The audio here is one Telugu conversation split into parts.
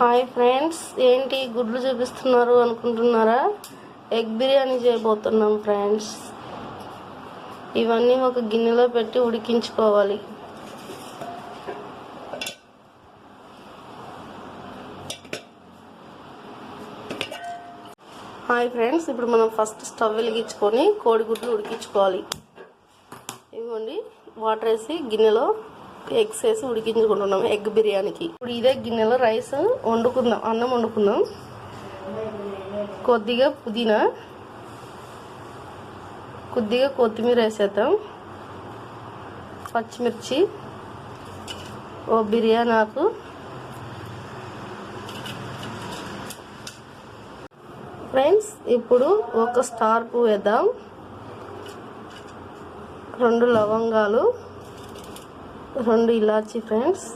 హాయ్ ఫ్రెండ్స్ ఏంటి గుడ్లు చూపిస్తున్నారు అనుకుంటున్నారా? ఎగ్ బిర్యానీ చేయబోతున్నాం ఫ్రెండ్స్. ఇవన్నీ ఒక గిన్నెలో పెట్టి ఉడికించుకోవాలి. హాయ్ ఫ్రెండ్స్ ఇప్పుడు మనం ఫస్ట్ స్టవ్ వెలిగించుకొని కోడిగుడ్లు ఉడికించుకోవాలి. ఇవ్వండి వాటర్ వేసి గిన్నెలో ఎగ్స్ వేసి ఉడికించుకుంటున్నాం ఎగ్ బిర్యానీకి. ఇప్పుడు ఇదే గిన్నెలో రైస్ వండుకుందాం అన్నం వండుకుందాం. కొద్దిగా పుదీనా కొద్దిగా కొత్తిమీర వేసేద్దాం. పచ్చిమిర్చి ఓ బిర్యానీ ఆకు. ఫ్రెండ్స్ ఇప్పుడు ఒక స్టార్ పువ్వు వేద్దాం. రెండు లవంగాలు. రెండు ఇలాచి ఫ్రెండ్స్.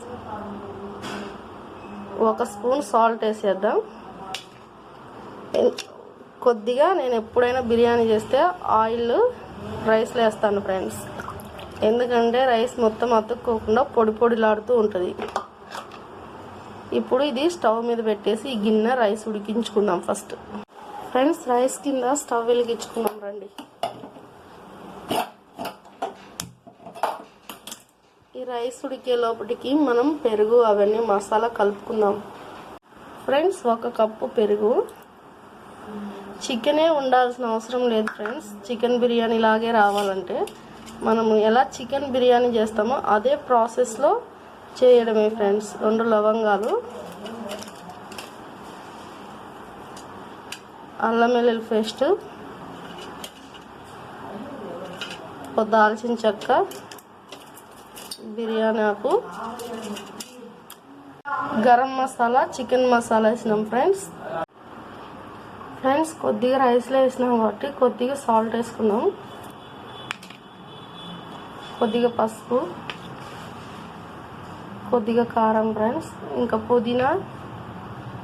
ఒక స్పూన్ సాల్ట్ వేసేద్దాం. కొద్దిగా నేను ఎప్పుడైనా బిర్యానీ చేస్తే ఆయిల్ రైస్లో వేస్తాను ఫ్రెండ్స్. ఎందుకంటే రైస్ మొత్తం అతుక్కోకుండా పొడి పొడిలాడుతూ ఉంటుంది. ఇప్పుడు ఇది స్టవ్ మీద పెట్టేసి ఈ గిన్నె రైస్ ఉడికించుకుందాం ఫస్ట్. ఫ్రెండ్స్ రైస్ కింద స్టవ్ వెలిగించుకున్నాం రండి ఈ రైస్ ఉడికే లోపలికి మనం పెరుగు అవన్నీ మసాలా కలుపుకుందాం. ఫ్రెండ్స్ ఒక కప్పు పెరుగు. చికెనే ఉండాల్సిన అవసరం లేదు ఫ్రెండ్స్. చికెన్ బిర్యానీ లాగే రావాలంటే మనము ఎలా చికెన్ బిర్యానీ చేస్తామో అదే ప్రాసెస్లో చేయడమే ఫ్రెండ్స్. రెండు లవంగాలు అల్లం వెల్లుల్లి పేస్ట్ దాల్చిన చెక్క బిర్యానీ ఆకు. గరం మసాలా చికెన్ మసాలా వేసినాం ఫ్రెండ్స్. ఫ్రెండ్స్ కొద్దిగా రైస్లో వేసినాం కాబట్టి కొద్దిగా సాల్ట్ వేసుకున్నాం. కొద్దిగా పసుపు. కొద్దిగా కారం ఫ్రెండ్స్. ఇంకా పుదీనా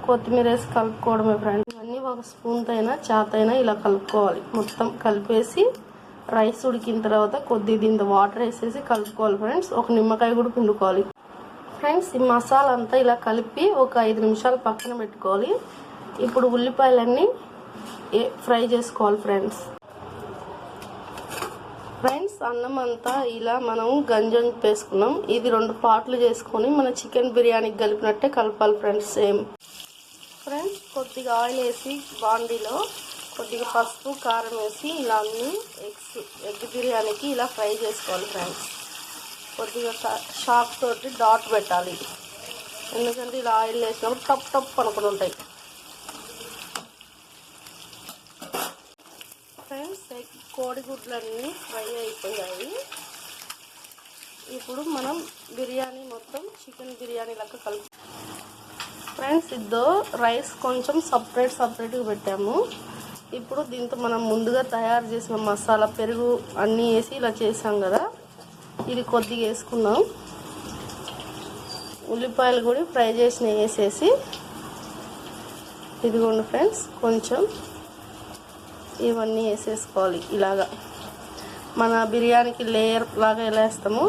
కొత్తిమీర వేసి కలుపుకోవడమే ఫ్రెండ్స్. ఇవన్నీ ఒక స్పూన్తో అయినా చేత అయినా ఇలా కలుపుకోవాలి. మొత్తం కలిపేసి రైస్ ఉడికిన తర్వాత కొద్దిగా దీంతో వాటర్ వేసేసి కలుపుకోవాలి ఫ్రెండ్స్. ఒక నిమ్మకాయ కూడా పిండుకోవాలి. ఫ్రెండ్స్ ఈ మసాలా అంతా ఇలా కలిపి ఒక ఐదు నిమిషాలు పక్కన పెట్టుకోవాలి. ఇప్పుడు ఉల్లిపాయలన్నీ ఫ్రై చేసుకోవాలి ఫ్రెండ్స్. ఫ్రెండ్స్ అన్నం అంతా ఇలా మనం గంజం వేసుకున్నాం ఇది రెండు పాట్లు చేసుకొని మన చికెన్ బిర్యానీకి కలిపినట్టే కలపాలి ఫ్రెండ్స్ సేమ్. ఫ్రెండ్స్ కొద్దిగా ఆయిల్ వేసి బాండీలో కొద్దిగా పసుపు కారం వేసి ఇలా అన్ని ఎగ్స్ ఎగ్ బిర్యానీకి ఇలా ఫ్రై చేసుకోవాలి ఫ్రెండ్స్ కొద్దిగా షాక్ తోటి డాట్ పెట్టాలి. ఎందుకంటే ఇలా ఆయిల్ వేసినప్పుడు టప్ టప్ అనుకుని ఉంటాయి. ఫ్రెండ్స్ ఎగ్ కోడిగుడ్లన్నీ ఫ్రై అయిపోయాయి. ఇప్పుడు మనం బిర్యానీ మొత్తం చికెన్ బిర్యానీ లెక్క కలిపి ఫ్రెండ్స్ ఇద్దో రైస్ కొంచెం సపరేట్ సపరేట్గా పెట్టాము. ఇప్పుడు దీంతో మనం ముందుగా తయారు చేసిన మసాలా పెరుగు అన్నీ వేసి ఇలా చేసాం కదా. ఇది కొద్దిగా వేసుకుందాం ఉల్లిపాయలు కూడా ఫ్రై చేసిన వేసేసి ఇదిగోండి ఫ్రెండ్స్ కొంచెం ఇవన్నీ వేసేసుకోవాలి ఇలాగా. మన బిర్యానీకి లేయర్ లాగా ఎలా వేస్తామో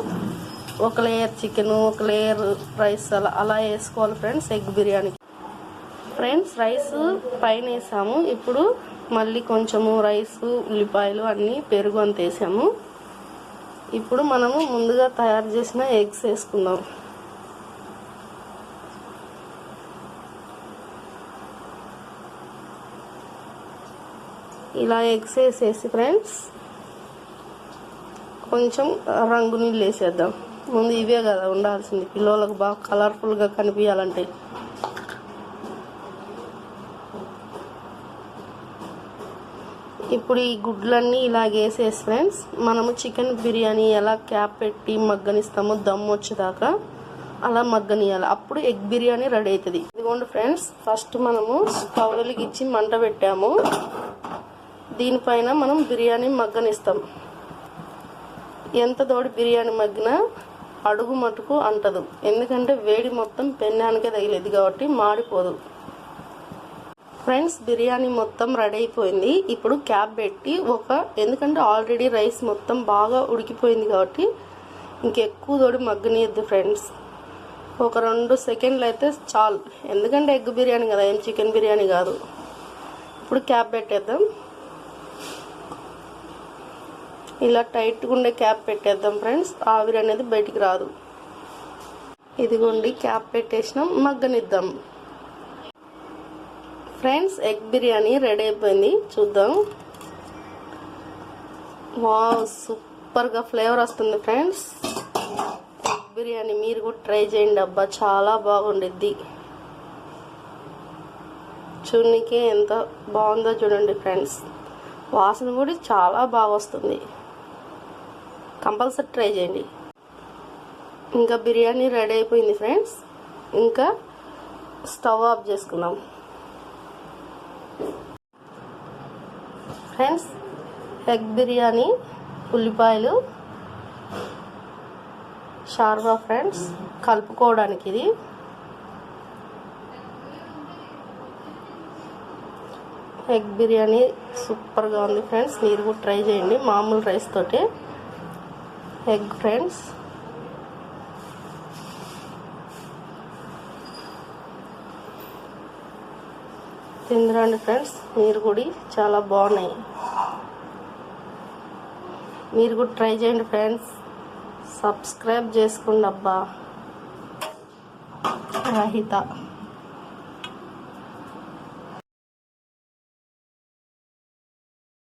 ఒక లేయర్ చికెన్ ఒక లేయర్ రైస్ అలా అలా వేసుకోవాలి ఫ్రెండ్స్ ఎగ్ బిర్యానీకి. ఫ్రెండ్స్ రైస్ పైన వేసాము. ఇప్పుడు మళ్ళీ కొంచెము రైస్ ఉల్లిపాయలు అన్నీ పెరుగు అంత వేసాము. ఇప్పుడు మనము ముందుగా తయారు చేసిన ఎగ్స్ వేసుకుందాం. ఇలా ఎగ్స్ వేసేసి ఫ్రెండ్స్ కొంచెం రంగు నీళ్ళు వేసేద్దాం. ముందు ఇవే కదా ఉండాల్సింది. పిల్లలకు బాగా కలర్ఫుల్గా కనిపించాలంటే. ఇప్పుడు ఈ గుడ్లన్నీ ఇలా వేసేసి ఫ్రెండ్స్ మనము చికెన్ బిర్యానీ ఎలా క్యాప్ పెట్టి మగ్గనిస్తామో దమ్ వచ్చేదాకా అలా మగ్గనియాలి. అప్పుడు ఎగ్ బిర్యానీ రెడీ అవుతుంది. ఇదిగోండి ఫ్రెండ్స్ ఫస్ట్ మనము స్టవ్ వెలిగించి మంట పెట్టాము. దీనిపైన మనం బిర్యానీ మగ్గనిస్తాం. ఎంత తోడి బిర్యానీ మగ్గినా అడుగు మటుకు అంటదు. ఎందుకంటే వేడి మొత్తం పెన్నానికే తగిలేదు కాబట్టి మాడిపోదు. ఫ్రెండ్స్ బిర్యానీ మొత్తం రెడీ అయిపోయింది. ఇప్పుడు క్యాప్ పెట్టి ఒక ఎందుకంటే ఆల్రెడీ రైస్ మొత్తం బాగా ఉడికిపోయింది కాబట్టి ఇంకెక్కువ తోడి మగ్గనియద్దు ఫ్రెండ్స్. ఒక రెండు సెకండ్లు అయితే చాలు. ఎందుకంటే ఎగ్ బిర్యానీ కదా ఏం చికెన్ బిర్యానీ కాదు. ఇప్పుడు క్యాప్ పెట్టేద్దాం. ఇలా టైట్గా ఉండే క్యాప్ పెట్టేద్దాం ఫ్రెండ్స్. ఆవిరి అనేది బయటికి రాదు. ఇదిగోండి క్యాప్ పెట్టేసినాం. మగ్గనిద్దాం. ఫ్రెండ్స్ ఎగ్ బిర్యానీ రెడీ అయిపోయింది. చూద్దాం. వా సూపర్గా ఫ్లేవర్ వస్తుంది ఫ్రెండ్స్. ఎగ్ బిర్యానీ మీరు కూడా ట్రై చేయండి అబ్బా చాలా బాగుండిద్ది. చూడనికే ఎంత బాగుందో చూడండి ఫ్రెండ్స్. వాసన కూడా చాలా బాగా వస్తుంది. కంపల్సరీ ట్రై చేయండి. ఇంకా బిర్యానీ రెడీ అయిపోయింది ఫ్రెండ్స్. ఇంకా స్టవ్ ఆఫ్ చేసుకున్నాం ఫ్రెండ్స్ ఎగ్ బిర్యానీ ఉల్లిపాయలు షార్వా ఫ్రెండ్స్ కలుపుకోవడానికి ఇది. ఎగ్ బిర్యానీ సూపర్గా ఉంది ఫ్రెండ్స్ మీరు కూడా ట్రై చేయండి మామూలు రైస్ తోటి. Egg friends. తిందిరండి ఫ్రెండ్స్. మీరు కూడా చాలా బాగున్నాయి. మీరు కూడా ట్రై చేయండి ఫ్రెండ్స్. సబ్స్క్రైబ్ చేసుకోండి అబ్బా. రహిత.